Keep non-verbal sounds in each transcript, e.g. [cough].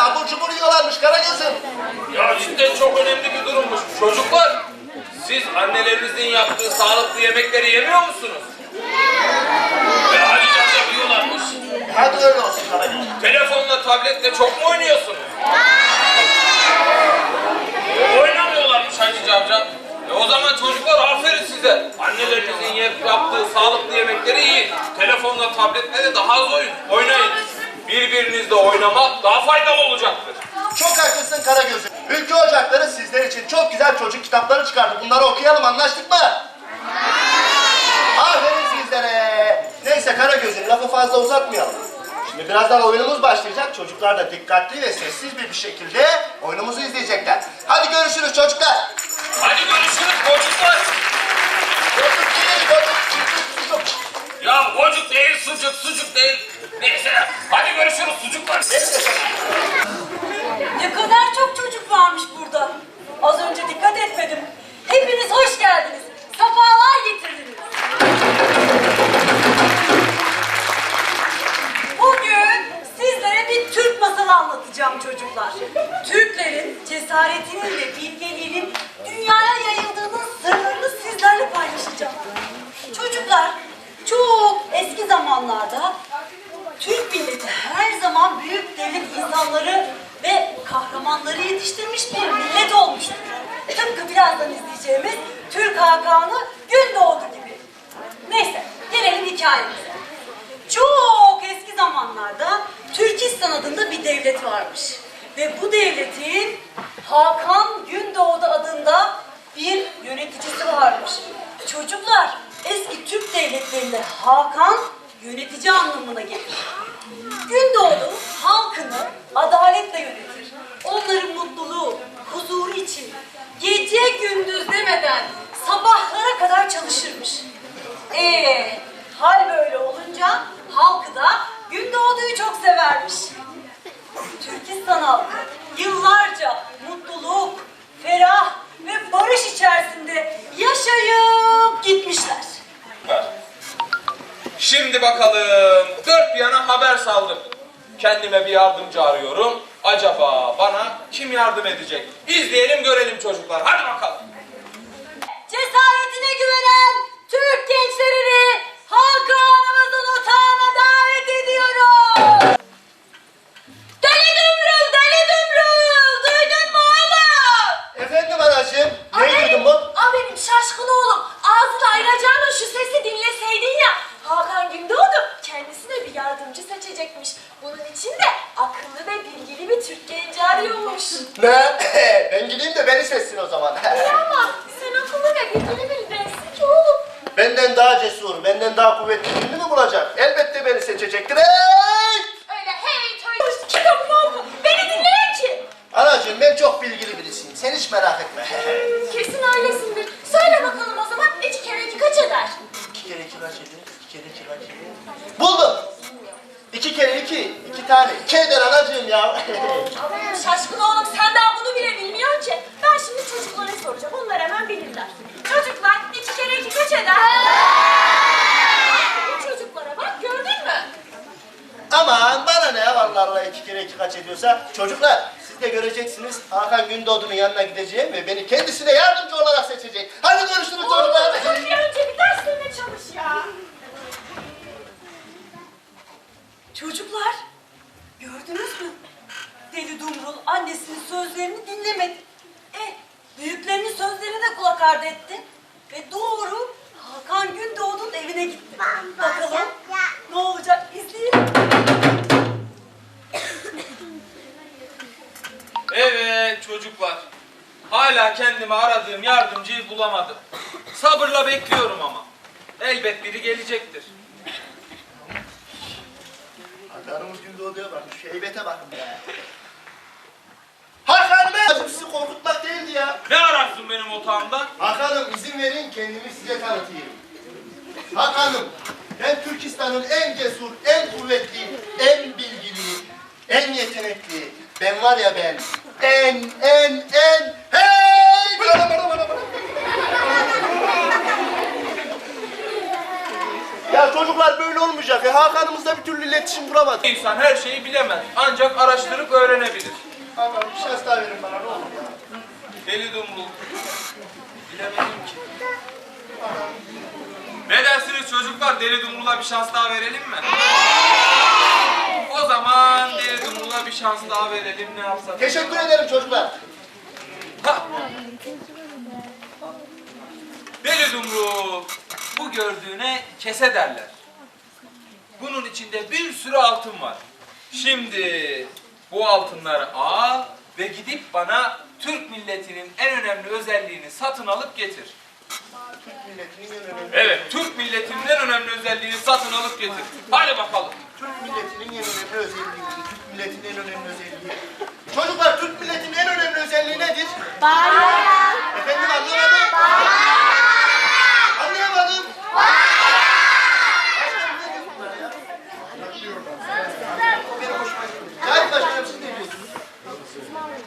abur cubur yiyorlarmış Karagöz'üm. Ya cidden çok önemli bir durummuş. Çocuklar, siz annelerinizin yaptığı sağlıklı yemekleri yemiyor musunuz? Ve Ali Caca yiyorlarmış. Hadi öyle olsun Karagöz. Telefonla, tabletle çok mu oynuyorsunuz? Oynamıyorlarmış Hacı Cavcav. E o zaman çocuklar aferin size. Annelerinizin yap- yaptığı sağlıklı yemekleri yiyin. Telefonla, tabletle de daha az oyun. Oynayın. Birbirinizle oynamak daha faydalı olacaktır. Çok haklısın Karagöz'üm. Ülke Ocakları sizler için çok güzel çocuk kitapları çıkardı. Bunları okuyalım anlaştık mı? Aferin sizlere. Neyse Karagöz'üm lafı fazla uzatmayalım. Şimdi birazdan oyunumuz başlayacak. Çocuklar da dikkatli ve sessiz bir bir şekilde oyunumuzu izleyecekler. Hadi görüşürüz çocuklar. Hadi görüşürüz çocuklar. Çocuk değil, çocuk, çocuk, çocuk. Ya bocuk değil, sucuk, sucuk değil. Neyse, hadi görüşürüz sucuklar. Ne kadar çok çocuk varmış burada. Az önce dikkat etmedim. Hepiniz hoş geldiniz. Safalar getirdiniz. Bugün sizlere bir Türk masalı anlatacağım çocuklar. Türklerin cesaretinin ve bilgeliğinin dünyaya yayıldığının sırlarını sizlerle paylaşacağım. Çocuklar çok eski zamanlarda Türk milleti her zaman büyük devlet insanları ve kahramanları yetiştirmiş bir millet olmuştur. Tıpkı birazdan izleyeceğimiz Türk Hakanı Gündoğdu gibi. Neyse gelelim hikayemize. Çok eski zamanlarda Türkistan adında bir devlet varmış. Ve bu devletin Hakan Gündoğdu adında bir yöneticisi varmış. Çocuklar eski Türk devletlerinde Hakan yönetici anlamına gelir. Gündoğdu halkını adaletle yönetir. Onların mutluluğu, huzuru için gece gündüz demeden sabahlara kadar çalışırmış. Ee, hal böyle olunca halkı da Gündoğdu'yu çok severmiş. Türkistan halkı yıllarca mutluluk, ferah ve barış içerisinde yaşayıp gitmişler. Şimdi bakalım, dört bir yana haber saldım. Kendime bir yardımcı arıyorum. Acaba bana kim yardım edecek? İzleyelim görelim çocuklar. Hadi bakalım. Cesaretine güvenen Türk gençlerini Hakan'ımızın benden daha cesur, benden daha kuvvetli birini mi bulacak? Elbette beni seçecektir. Hey! Öyle hey töy kitabını oku. Beni dinleyin ki. Anacığım ben çok bilgili birisiyim. Sen hiç merak etme. [laughs] Kesin öylesindir. Söyle bakalım o zaman iki kere iki kaç eder? iki kere iki kaç ediyor? İki kere iki kaç ediyor? Buldum. İki kere iki, iki tane. İki eder anacığım ya. [laughs] Şaşkın oğlum sen daha bunu bile bilmiyorsun ki. Ben şimdi çocuklara soracağım. Onlar hemen bilirler. Çocuklar iki kere iki kaç eder? Çocuklara bak gördün mü? Aman bana ne vallahi Allah iki kere iki kaç ediyorsa. Çocuklar siz de göreceksiniz Hakan Gündoğdu'nun yanına gideceğim ve beni kendisine yardımcı olarak seçecek. Hadi görüşürüz çocuklar. Oğlum bir önce bir derslerine çalış ya. Çocuklar gördünüz mü? Deli Dumrul annesinin sözlerini dinlemedi. E büyüklerinin sözlerine kulak ardı etti. Ve doğru Hakan Gündoğdu'nun evine gitti. Bakalım ne olacak izleyelim. Evet çocuklar. Hala kendime aradığım yardımcıyı bulamadım. Sabırla bekliyorum ama. Elbet biri gelecektir. Hakan'ımız Gündoğdu'ya bakın, şu heybete bakın be. Hakan Bey! Sizi korkutmak değildi ya. Ne ararsın benim otağımda? Hakan'ım izin verin kendimi size tanıtayım. Hakan'ım ben Türkistan'ın en cesur, en kuvvetli, en bilgili, en yetenekli. Ben var ya ben. En, en, en. Hey! Bana, bana, bana, bana. Ya çocuklar böyle olmayacak. Ya Hakan'ımızla bir türlü iletişim kuramadık. İnsan her şeyi bilemez. Ancak araştırıp öğrenebilir. Hakan bir şans daha verin bana ne olur ya. Deli dumrul. Bilemedim ki. Ne dersiniz çocuklar? Deli dumrula bir şans daha verelim mi? O zaman dumrula bir şans daha verelim. Ne yapsak? Teşekkür ederim çocuklar. Ha! Deli dumrul. Bu gördüğüne kese derler. Bunun içinde bir sürü altın var. Şimdi bu altınları al ve gidip bana Türk milletinin en önemli özelliğini satın alıp getir. Türk milletinin en önemli, Evet, Türk milletinin en önemli özelliğini satın alıp getir. Hadi bakalım. Türk milletinin en önemli özelliği. Türk milletinin en önemli özelliği. Çocuklar Türk milletinin en önemli özelliği nedir? Bayram. Efendim anlamadım. Anlayamadım. Başkanım ne diyor bunlar ya? Benim hoşuma gitti. Cahit Başkanım siz ne diyorsunuz?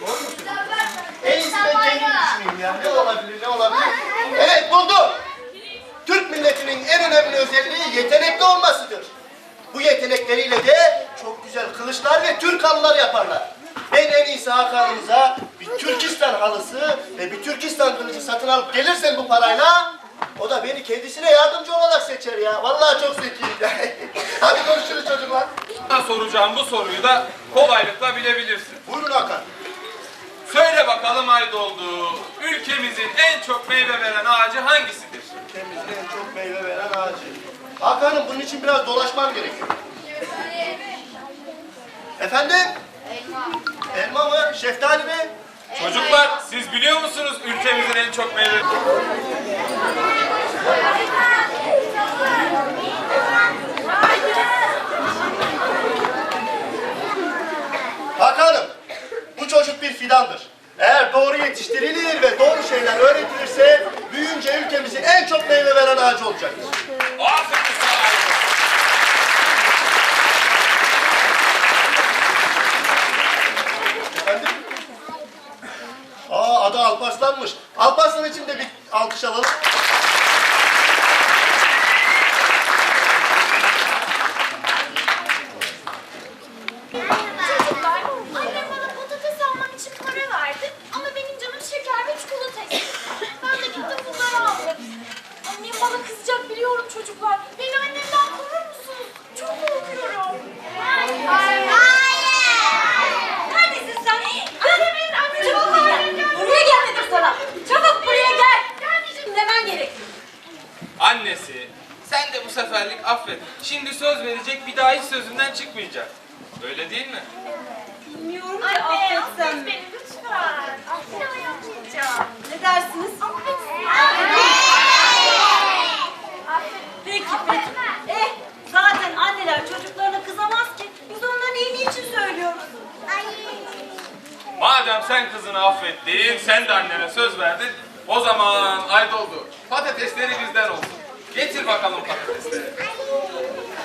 Doğru mu? En iyisi ben kendim düşüneyim ya. Ne olabilir, ne olabilir? Evet buldum. Türk milletinin en önemli özelliği yetenekli olmasıdır. Bu yetenekleriyle de çok güzel kılıçlar ve Türk halılar yaparlar. Ben en iyisi Hakan'ımıza bir Türkistan halısı ve bir Türkistan kılıcı satın alıp gelirsen bu parayla o da beni kendisine yardımcı olarak seçer ya. Vallahi çok zekiyim. [laughs] Hadi konuşuruz çocuklar. Sana soracağım bu soruyu da kolaylıkla bilebilirsin. Buyurun Hakan. Söyle bakalım Aydoldu, ülkemizin en çok meyve veren ağacı hangisidir? Ülkemizde en çok meyve veren ağacı. Hakan'ım bunun için biraz dolaşmam gerekiyor. Efendim? Elma. Elma mı? Şeftali mi? Çocuklar siz biliyor musunuz ülkemizin en çok meyve... Hakan'ım, bu çocuk bir fidandır. Eğer doğru yetiştirilir ve doğru şeyler öğretilirse büyüyünce ülkemizin en çok meyve veren ağacı olacaktır. Aferin sana Aydol. Efendim? Aa adı Alparslan'mış. Alparslan için de bir alkış alalım. Şimdi söz verecek bir daha hiç sözünden çıkmayacak. Öyle değil mi? Bilmiyorum ki Anne, affetsem affet mi? beni lütfen. Daha yapmayacağım. Ne dersiniz? Peki peki. Eh zaten anneler çocuklarına kızamaz ki. Biz onların iyiliği için söylüyoruz. Madem sen kızını affettin, sen de annene söz verdin. O zaman Aydoldu, patatesleri bizden olsun. Getir bakalım patatesleri.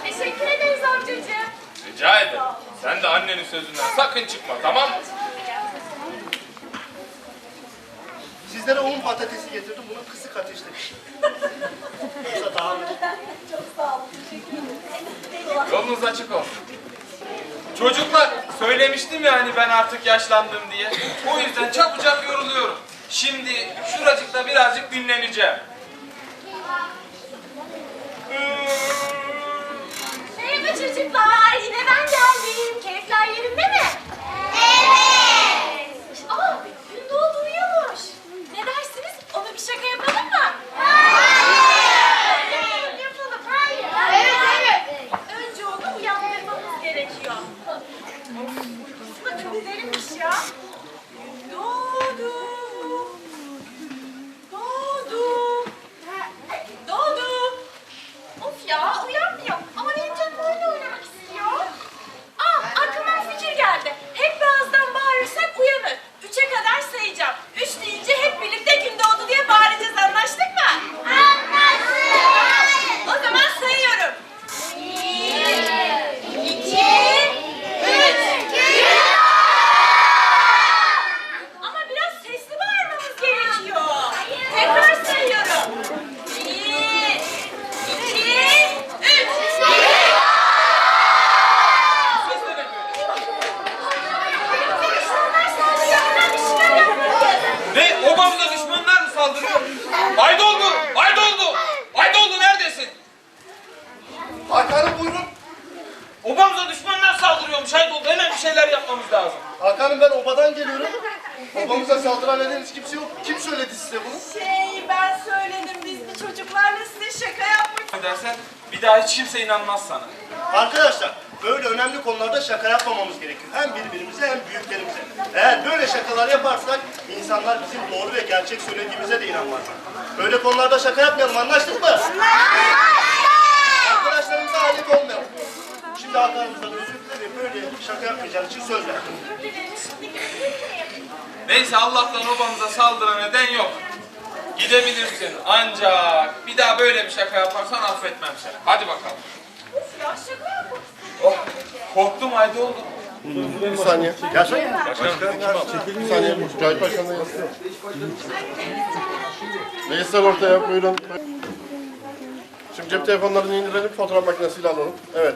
Teşekkür ederiz amcacığım. Rica ederim. Sen de annenin sözünden sakın çıkma, tamam mı? Sizlere un patatesi getirdim. Bunu kısık ateşte pişirdim. Yoksa daha mı? Çok sağ olun. Teşekkür ederim. Yolunuz açık olsun. Çocuklar, söylemiştim ya hani ben artık yaşlandım diye. O yüzden çabucak yoruluyorum. Şimdi şuracıkta birazcık dinleneceğim. Çocuklar, yine ben geldim. Keyifler yerinde mi? Evet. Aa, Gündoğdu uyuyormuş. Ne dersiniz? Ona bir şaka yapalım mı? Hayır. Yapalım, yapalım. Hayır. Evet, evet. Önce onu uyandırmamız gerekiyor. Of, uykusu da çok derinmiş ya. Doğdu. Doğdu. Doğdu. Of ya uyanmıyor. Ama benim canım oyun oynamak istiyor. Aa aklıma bir fikir geldi. Hep birazdan bağırırsak uyanır. Üçe kadar sayacağım. Üç deyince hep birlikte gün doğdu diye bağıracağız anlaştık mı? Anlaştık. O zaman sayıyorum. Bir, iki, üç. Ama biraz sesli bağırmamız gerekiyor. Tekrar sayıyorum. Bir, iki, üç. şeyler yapmamız Hakan'ım ben obadan geliyorum. Obamıza saldıran eden hiç kimse yok. Kim söyledi size bunu? Şey ben söyledim biz bir çocuklarla size şaka yapmak Dersen bir daha hiç kimse inanmaz sana. Arkadaşlar böyle önemli konularda şaka yapmamamız gerekiyor. Hem birbirimize hem büyüklerimize. Eğer böyle şakalar yaparsak insanlar bizim doğru ve gerçek söylediğimize de inanmazlar. Böyle konularda şaka yapmayalım anlaştık mı? Arkadaşlarımıza alet olmayalım. Şimdi Hakan'ımızdan özür dilerim. Böyle şaka yapmayacağım için söz verdim. Neyse Allah'tan obamıza saldıran neden yok. Gidebilirsin ancak bir daha böyle bir şaka yaparsan affetmem seni. Hadi bakalım. Oh, korktum haydi oldu. Bir saniye. Gelsene. Bir saniye. Cahit Başkan'la yazsın. Reisler ortaya buyurun. Şimdi cep telefonlarını indirelim, fotoğraf makinesiyle alalım. Evet.